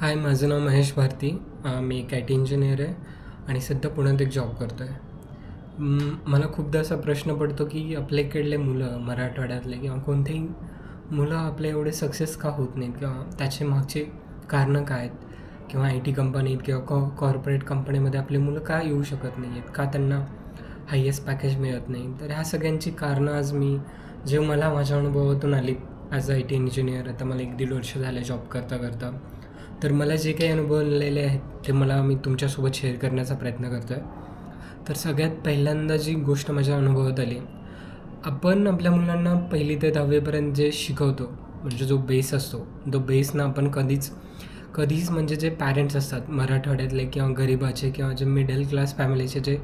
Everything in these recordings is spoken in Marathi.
हाय माझं नाव महेश भारती. मी एक आय टी इंजिनियर आहे आणि सध्या पुण्यात एक जॉब करतो आहे मला खूपदा असा प्रश्न पडतो की आपल्या इकडले मुलं मराठवाड्यातले किंवा कोणतेही मुलं आपले एवढे सक्सेस का होत नाहीत? किंवा त्याचे मागचे कारणं काय आहेत? किंवा आय टी कंपनीत किंवा कॉ कॉर्पोरेट कंपनीमध्ये आपले मुलं का येऊ शकत नाही आहेत? का त्यांना हायेस्ट पॅकेज मिळत नाही? तर ह्या सगळ्यांची कारणं आज मी जे मला माझ्या अनुभवातून आली. As a I T engineer आता मला एक दीड वर्ष झाले जॉब करता करता तर मला जे काही अनुभव आलेले आहेत ते मला मी तुमच्यासोबत शेअर करण्याचा प्रयत्न करतो आहे तर सगळ्यात पहिल्यांदा जी गोष्ट माझ्या अनुभवात आली आपण आपल्या मुलांना पहिली ते दहावीपर्यंत जे शिकवतो म्हणजे जो बेस असतो तो बेसनं आपण कधीच कधीच म्हणजे जे पॅरेंट्स असतात मराठवाड्यातले किंवा गरिबाचे किंवा जे मिडल क्लास फॅमिलीचे जे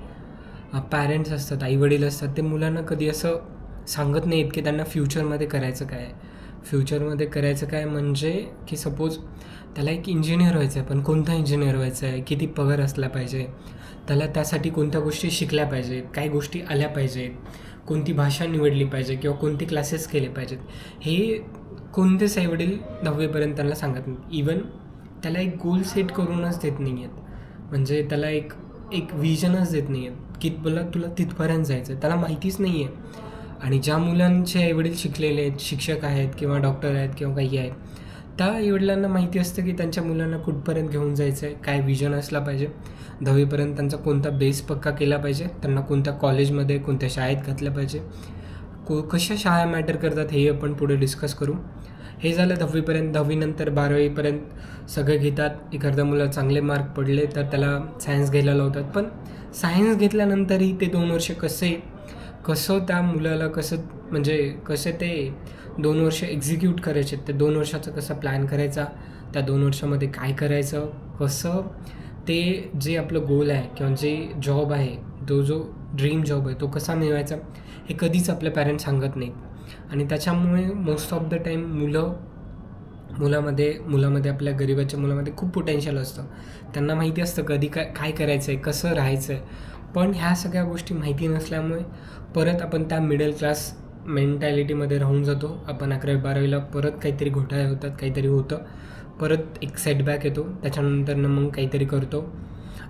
पॅरेंट्स असतात आईवडील असतात ते मुलांना कधी असं सांगत नाहीत की त्यांना फ्युचरमध्ये करायचं काय फ्युचरमध्ये करायचं काय म्हणजे की सपोज त्याला एक इंजिनियर व्हायचं आहे पण कोणता इंजिनियर व्हायचं आहे किती पगार असला पाहिजे? त्याला त्यासाठी कोणत्या गोष्टी शिकल्या पाहिजेत? काय गोष्टी आल्या पाहिजेत? कोणती भाषा निवडली पाहिजे किंवा कोणते क्लासेस केले पाहिजेत? हे कोणतेच आईवडील दहावीपर्यंत त्यांना सांगत नाही इवन त्याला एक गोल सेट करूनच देत नाही आहेत म्हणजे त्याला एक एक विजनच देत नाही आहेत की बोला तुला तिथपर्यंत जायचं आहे त्याला माहितीच नाही आहे आणि ज्या मुलांचे आईवडील शिकलेले आहेत शिक्षक आहेत किंवा डॉक्टर आहेत किंवा काही आहेत त्या आईवडिलांना माहिती असतं की त्यांच्या मुलांना कुठपर्यंत घेऊन जायचं आहे काय विजन असला पाहिजे. दहावीपर्यंत त्यांचा कोणता बेस पक्का केला पाहिजे त्यांना कोणत्या कॉलेजमध्ये कोणत्या शाळेत घातलं पाहिजे. को कशा शाळा मॅटर करतात हे आपण पुढे डिस्कस करू. हे झालं दहावीपर्यंत दहावीनंतर बारावीपर्यंत सगळे घेतात. एखाद्या मुलं चांगले मार्क पडले तर त्याला सायन्स घ्यायला लावतात. पण सायन्स घेतल्यानंतरही ते दोन वर्ष कसे कसं त्या मुलाला कसं म्हणजे कसे ते दोन वर्ष एक्झिक्यूट करायचे ते दोन वर्षाचा कसा प्लॅन करायचा त्या दोन वर्षामध्ये काय करायचं कसं ते जे आपलं गोल आहे किंवा जे जॉब आहे तो जो ड्रीम जॉब आहे तो कसा मिळवायचा हे कधीच आपले पॅरेंट्स सांगत नाहीत. आणि त्याच्यामुळे मोस्ट ऑफ द टाईम मुलं मुलामध्ये मुलामध्ये आपल्या गरिबाच्या मुलामध्ये खूप पोटेन्शियल असतं. त्यांना माहिती असतं कधी काय काय करायचं आहे कसं राहायचं आहे पण ह्या सगळ्या गोष्टी माहिती नसल्यामुळे परत आपण त्या मिडल क्लास मेंटॅलिटीमध्ये राहून जातो. आपण अकरावी बारावीला परत काहीतरी घोटाळे होतात काहीतरी होतं. परत एक सेटबॅक येतो. त्याच्यानंतरनं मग काहीतरी करतो.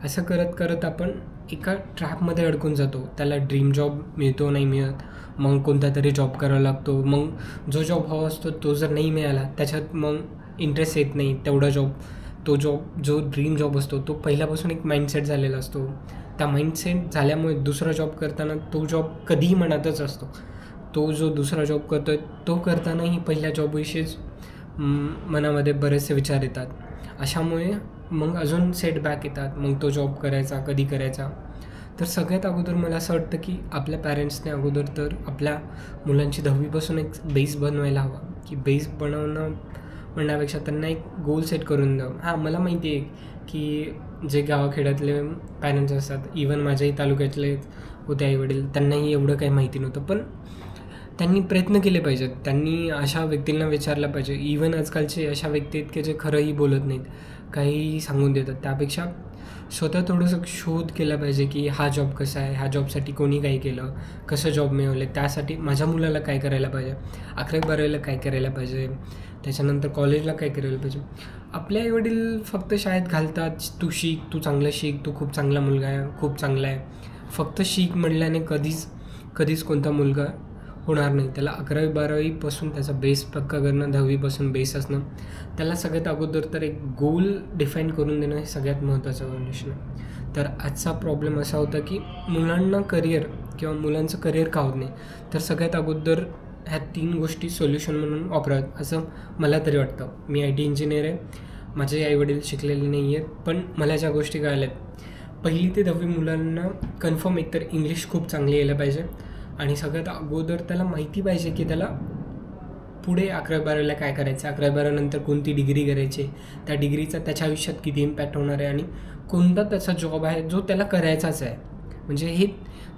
असं करत करत आपण एका ट्रॅपमध्ये अडकून जातो. त्याला ड्रीम जॉब मिळतो नाही मिळत. मग कोणता तरी जॉब करावा लागतो. मग जो जॉब हवा असतो तो जर नाही मिळाला त्याच्यात मग इंटरेस्ट येत नाही. तेवढा जॉब तो जॉब जो ड्रीम जॉब असतो तो पहिल्यापासून एक माइंडसेट झालेला असतो. त्या माइंडसेट झाल्यामुळे दुसरा जॉब करताना तो जॉब कधीही मनातच असतो. तो जो दुसरा जॉब करतो आहे तो करतानाही पहिल्या जॉबविषयीच मनामध्ये बरेचसे विचार येतात. अशामुळे मग अजून सेटबॅक येतात. मग तो जॉब करायचा कधी करायचा. तर सगळ्यात अगोदर मला असं वाटतं की आपल्या पॅरेंट्सने अगोदर तर आपल्या मुलांची दहावीपासून एक बेस बनवायला हवा. की बेस बनवणं म्हणण्यापेक्षा त्यांना एक गोल सेट करून द्यावं हां मला माहिती आहे की जे गावाखेड्यातले पॅरेंट्स असतात इवन माझ्याही तालुक्यातले होते आईवडील त्यांनाही एवढं काही माहिती नव्हतं. पण त्यांनी प्रयत्न केले पाहिजेत. त्यांनी अशा व्यक्तींना विचारलं पाहिजे. इवन आजकालचे अशा व्यक्ती आहेत की जे खरंही बोलत नाहीत. काहीही सांगून देतात. त्यापेक्षा स्वतः थोडंसं शोध केला पाहिजे की हा जॉब कसा आहे? ह्या जॉबसाठी कोणी काही केलं? कसं जॉब मिळवले त्यासाठी माझ्या मुलाला काय करायला पाहिजे? अकरावी बारावीला काय करायला पाहिजे? त्याच्यानंतर कॉलेजला काय करायला पाहिजे? आपले आईवडील फक्त शाळेत घालतात तू शिक तू चांगलं शिक तू खूप चांगला मुलगा आहे खूप चांगला आहे. फक्त शिक म्हणल्याने कधीच कधीच कोणता मुलगा होणार नाही. त्याला अकरावी बारावीपासून त्याचा बेस पक्का करणं दहावीपासून बेस असणं त्याला सगळ्यात अगोदर तर एक गोल डिफाईन करून देणं हे सगळ्यात महत्त्वाचं कंडिशन आहे. तर आजचा प्रॉब्लेम असा होता की मुलांना करिअर किंवा मुलांचं करिअर का होत नाही? तर सगळ्यात अगोदर ह्या तीन गोष्टी सोल्युशन म्हणून वापराव्यात असं मला तरी वाटतं. मी आय टी इंजिनियर आहे. माझे आईवडील शिकलेले नाही आहेत पण मला ज्या गोष्टी कळाल्यात. पहिली ते दहावी मुलांना कन्फर्म एकतर इंग्लिश खूप चांगली यायला पाहिजे आणि सगळ्यात अगोदर त्याला माहिती पाहिजे की त्याला पुढे अकरावी बारावीला काय करायचं? अकरावी बारावीनंतर कोणती डिग्री करायची? त्या डिग्रीचा त्याच्या आयुष्यात किती इम्पॅक्ट होणार आहे? आणि कोणता त्याचा जॉब आहे? जो त्याला करायचाच आहे. म्हणजे हे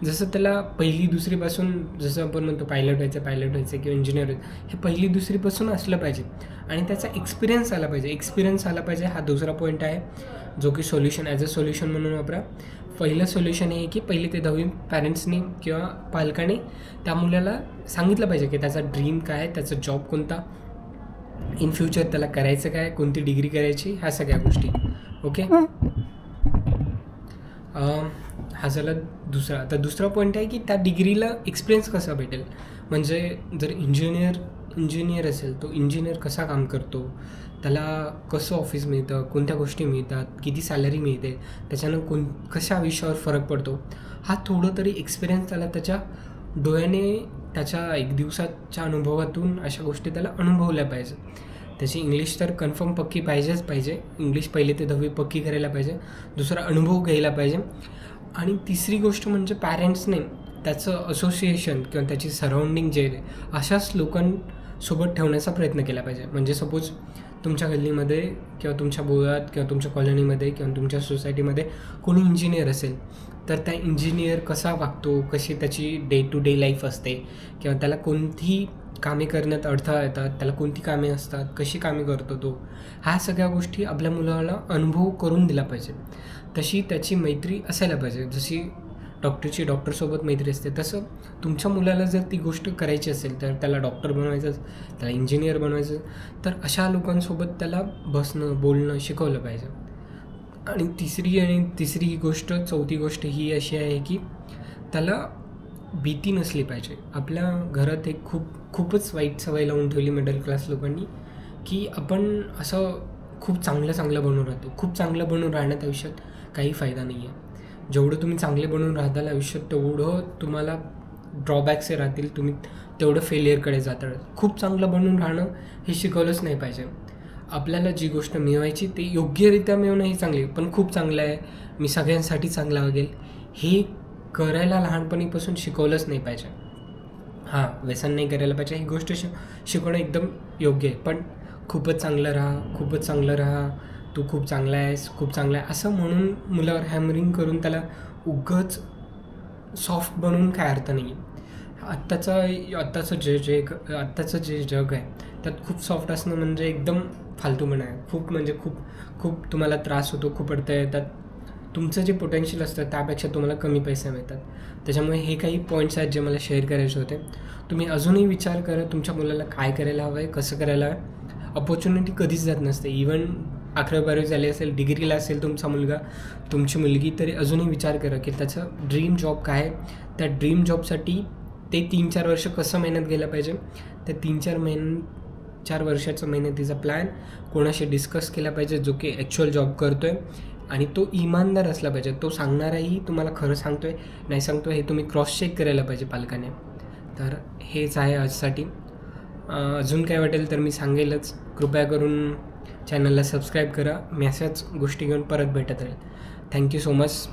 जसं त्याला पहिली दुसरीपासून जसं आपण म्हणतो पायलट व्हायचं पायलट व्हायचं किंवा इंजिनियर व्हायचं हे पहिली दुसरीपासून असलं पाहिजे. आणि त्याचा एक्सपिरियन्स आला पाहिजे. एक्सपिरियन्स आला पाहिजे हा दुसरा पॉईंट आहे जो की सोल्युशन ॲज अ सोल्युशन म्हणून वापरा. पहिलं सोल्युशन हे की पहिले ते दहावी पॅरेंट्सनी किंवा पालकाने त्या मुलाला सांगितलं पाहिजे की त्याचा ड्रीम काय आहे त्याचा जॉब कोणता इन फ्युचर त्याला करायचं काय कोणती डिग्री करायची ह्या सगळ्या गोष्टी. ओके हा झाला दुसरा. आता दुसरा पॉईंट आहे की त्या डिग्रीला एक्सपिरियन्स कसा भेटेल? म्हणजे जर इंजिनियर इंजिनियर असेल तो इंजिनियर कसा काम करतो? त्याला कसं ऑफिस मिळतं? कोणत्या गोष्टी मिळतात? किती सॅलरी मिळते? त्याच्यानं कोण कशा विषयावर फरक पडतो? हा थोडं तरी एक्सपिरियन्स त्याला त्याच्या डोळ्याने त्याच्या एक दिवसाच्या अनुभवातून अशा गोष्टी त्याला अनुभवल्या पाहिजे. त्याची इंग्लिश तर कन्फर्म पक्की पाहिजेच पाहिजे. इंग्लिश पहिले ते दहावी पक्की करायला पाहिजे. दुसरा अनुभव घ्यायला पाहिजे. आणि तिसरी गोष्ट म्हणजे पॅरेंट्सने त्याचं असोसिएशन किंवा त्याची सराउंडिंग जे आहे, अशाच लोकांसोबत ठेवण्याचा प्रयत्न केला पाहिजे. म्हणजे सपोज तुमच्या गल्लीमध्ये किंवा तुमच्या बोळात किंवा तुमच्या कॉलनीमध्ये किंवा तुमच्या सोसायटीमध्ये कोणी इंजिनियर असेल तर त्या इंजिनियर कसा वागतो कशी त्याची डे टू डे लाईफ असते किंवा त्याला कोणती कामे करण्यात अडथळा येतात त्याला कोणती कामे असतात कशी कामे करतो तो ह्या सगळ्या गोष्टी आपल्या मुलाला अनुभव करून दिला पाहिजे. तशी त्याची मैत्री असायला पाहिजे. जशी डॉक्टरची डॉक्टरसोबत मैत्री असते तसं तुमच्या मुलाला जर ती गोष्ट करायची असेल तर त्याला डॉक्टर बनवायचं त्याला इंजिनियर बनवायचं तर अशा लोकांसोबत त्याला बसणं बोलणं शिकवलं पाहिजे. आणि तिसरी आणि तिसरी गोष्ट चौथी गोष्ट ही अशी आहे की त्याला भीती नसली पाहिजे. आपल्या घरात एक खूप खूपच वाईट सवय लावून ठेवली मिडल क्लास लोकांनी की आपण असं खूप चांगलं चांगलं बनवून राहतो. खूप चांगलं बनवून राहण्यात आयुष्यात काही फायदा नाही आहे. जेवढं तुम्ही चांगले बनवून राहताल आयुष्यात तेवढं तुम्हाला ड्रॉबॅक्स राहतील. तुम्ही तेवढं फेलियरकडे जाताल. खूप चांगलं बनवून राहणं हे शिकवलंच नाही पाहिजे. आपल्याला जी गोष्ट मिळवायची ते योग्यरित्या मिळवणं हे चांगली आहे. पण खूप चांगलं आहे. मी सगळ्यांसाठी चांगला वागेल हे करायला लहानपणीपासून शिकवलंच नाही पाहिजे. हां व्यसन नाही करायला पाहिजे. ही गोष्ट शि शिकवणं एकदम योग्य आहे. पण खूपच चांगलं राहा खूपच चांगलं राहा. तू खूप चांगला आहेस खूप चांगला आहे. असं म्हणून मुलावर हॅमरिंग करून त्याला उगच सॉफ्ट बनवून काय अर्थ नाही आत्ताचं आत्ताचं जे जे आत्ताचं जे जग आहे त्यात खूप सॉफ्ट असणं म्हणजे एकदम फालतूपणा आहे खूप म्हणजे खूप खूप तुम्हाला त्रास होतो खूप अडथळे येतात. तुमचं जे पोटेन्शियल असतं त्यापेक्षा तुम्हाला कमी पैसे मिळतात. त्याच्यामुळे हे काही पॉईंट्स आहेत जे मला शेअर करायचे होते. तुम्ही अजूनही विचार करा तुमच्या मुलाला काय करायला हवं आहे कसं करायला हवं आहे अपॉर्च्युनिटी कधीच जात नसते. इवन अकरावी बारावी झाली असेल डिग्रीला असेल तुमचा मुलगा तुमची मुलगी तरी अजूनही विचार करा की त्याचं ड्रीम जॉब काय आहे. त्या ड्रीम जॉबसाठी ते तीन चार वर्ष कसं मेहनत गेलं पाहिजे? त्या तीन चार महिन चार वर्षाचा मेहनतीचा प्लॅन कोणाशी डिस्कस केला पाहिजे जो की ॲक्च्युअल जॉब करतो आहे आणि तो इमानदार असला पाहिजे. तो सांगणाराही तुम्हाला खरं सांगतो आहे नाही सांगतो हे तुम्ही क्रॉस चेक करायला पाहिजे पालकाने. तर हेच आहे आजसाठी. अजून काय वाटेल तर मी सांगेलच. कृपया करून चॅनलला सबस्क्राईब करा. मी अशाच गोष्टी घेऊन परत भेटत राहील. Thank you so much